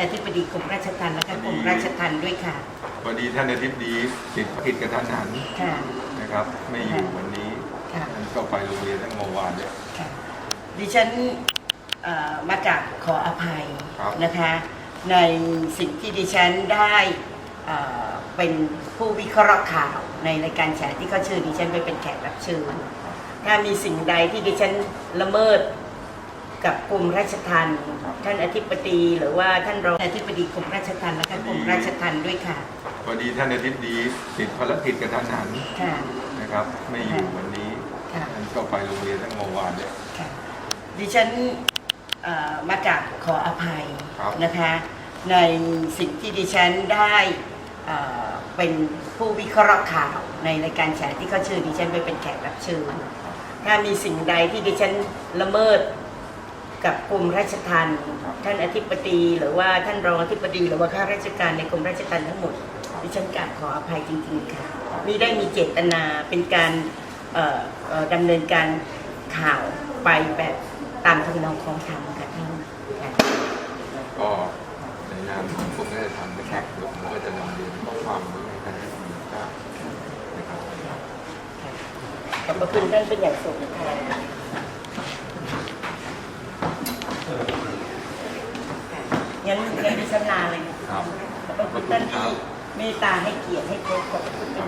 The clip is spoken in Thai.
อธิบดีกรมราชทัณฑ์และก็กรมราชทัณฑ์ด้วยค่ะ พอดีท่านอาทิตย์ดีติดภารกิจกระทันหันค่ะ นะครับ ไม่อยู่วันนี้ค่ะ ท่านก็ไปโรงเรียนตั้งเมื่อวานเนี่ย ค่ะ ดิฉันเอ่อมาจากขออภัยครับ นะคะ ในสิ่งที่ดิฉันได้เอ่อเป็นผู้วิเคราะห์ข่าวในรายการแฉที่เขาเชิญดิฉันไปเป็นแขกรับเชิญ ถ้ามีสิ่งใดที่ดิฉันละเมิด กับกรมราชทัณฑ์ท่านอธิบดีหรือว่าท่านรองอธิบดีกรมราชทัณฑ์และก็กรมราชทัณฑ์ด้วยค่ะพอดีท่านอาทิตย์ดีติดภารกิจกระทันหันค่ะ นะครับ ไม่อยู่วันนี้ค่ะ ท่านก็ไปโรงเรียนตั้งเมื่อวานเนี่ย ค่ะ ดิฉันเอ่อมาจากขออภัยครับ นะคะ ในสิ่งที่ดิฉันได้เอ่อเป็นผู้วิเคราะห์ข่าวในรายการแฉที่เขาเชิญดิฉันไปเป็นแขกรับเชิญ ถ้ามีสิ่งใดที่ดิฉันละเมิด กับกรมราชทัณฑ์ท่านอธิบดีหรือว่าท่านรองอธิบดีหรือว่าข้าราชการในกรมราชทัณฑ์ทั้งหมดดิฉันกราบขออภัยจริงๆค่ะมิได้มีเจตนาเป็นการเอ่อเอ่อดำเนินการข่าวไปแบบตามทำนองของธรรมค่ะท่านค่ะก็ในนามของกรมราชทัณฑ์นะครับเดี๋ยวผมก็จะนำเรียนข้อความนี้ให้ท่านอาทิตย์ดีทราบนะครับขอบพระคุณท่านเป็นอย่างสูงค่ะ งั้นงั้นดิฉันลาเลยนะครับขอบพระคุณท่านที่เมตตาให้เกียรติให้เคารพขอบพระคุณเป็นอย่างสูงค่ะ